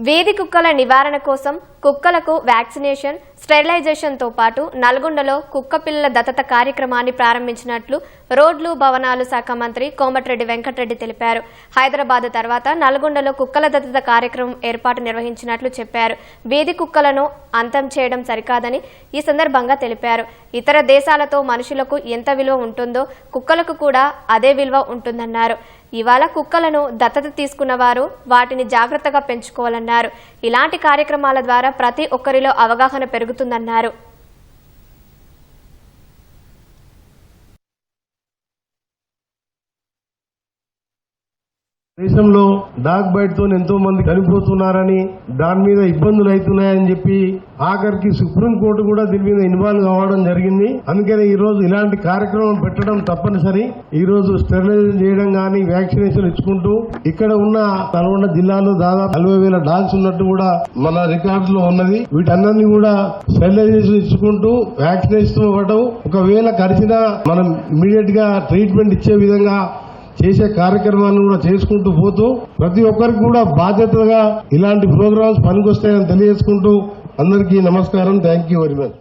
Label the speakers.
Speaker 1: వేది కుక్కల నివారణ కోసం కుక్కలకు వ్యాక్సినేషన్ స్టెరిలైజేషన్తో పాటు నల్గొండలో కుక్కపిల్లల దత్తత కార్యక్రమాన్ని ప్రారంభించినట్లు రోడ్లు భవనాలు శాఖ మంత్రి కోమటిరెడ్డి వెంకటరెడ్డి తెలిపారు. హైదరాబాద్ తర్వాత నల్గొండలో కుక్కల దత్తత కార్యక్రమం ఏర్పాటు నిర్వహించినట్లు చెప్పారు. వీధి కుక్కలను అంతం చేయడం సరికాదని ఈ సందర్భంగా తెలిపారు. ఇతర దేశాలతో మనుషులకు ఎంత విలువ ఉంటుందో కుక్కలకు కూడా అదే విలువ ఉంటుందన్నారు. ఇవాళ కుక్కలను దత్తత తీసుకున్న వారు వాటిని జాగ్రత్తగా పెంచుకోవాలన్నారు. ఇలాంటి కార్యక్రమాల ద్వారా ప్రతి ఒక్కరిలో అవగాహన పెరుగు జరుగుతుందన్నారు
Speaker 2: దేశంలో డాగ్ బైట్తో ఎంతో మంది చనిపోతున్నారని దాని మీద ఇబ్బందులు అవుతున్నాయని చెప్పి ఆఖరికి సుప్రీంకోర్టు కూడా దీని మీద ఇన్వాల్వ్ కావడం జరిగింది. అందుకనే ఈ రోజు ఇలాంటి కార్యక్రమం పెట్టడం తప్పనిసరి. ఈ రోజు స్టెరిలైజేషన్ చేయడం కానీ వ్యాక్సినేషన్ ఇచ్చుకుంటూ ఇక్కడ ఉన్న నల్గొండ జిల్లాలో దాదాపు నలభై వేల డాగ్స్ ఉన్నట్టు కూడా మన రికార్డు లో ఉన్నది. వీటన్నిటిని కూడా స్టెరిలైజేషన్ ఇచ్చుకుంటూ వ్యాక్సినేషన్ ఇవ్వడం. ఒకవేళ కలిసినా మనం ఇమీడియట్గా ట్రీట్మెంట్ ఇచ్చే విధంగా చేసే కార్యక్రమాలను కూడా చేసుకుంటూ పోతూ ప్రతి ఒక్కరికి కూడా బాధ్యతగా ఇలాంటి ప్రోగ్రామ్స్ పనికొస్తాయని తెలియజేసుకుంటూ అందరికీ నమస్కారం. Thank you very much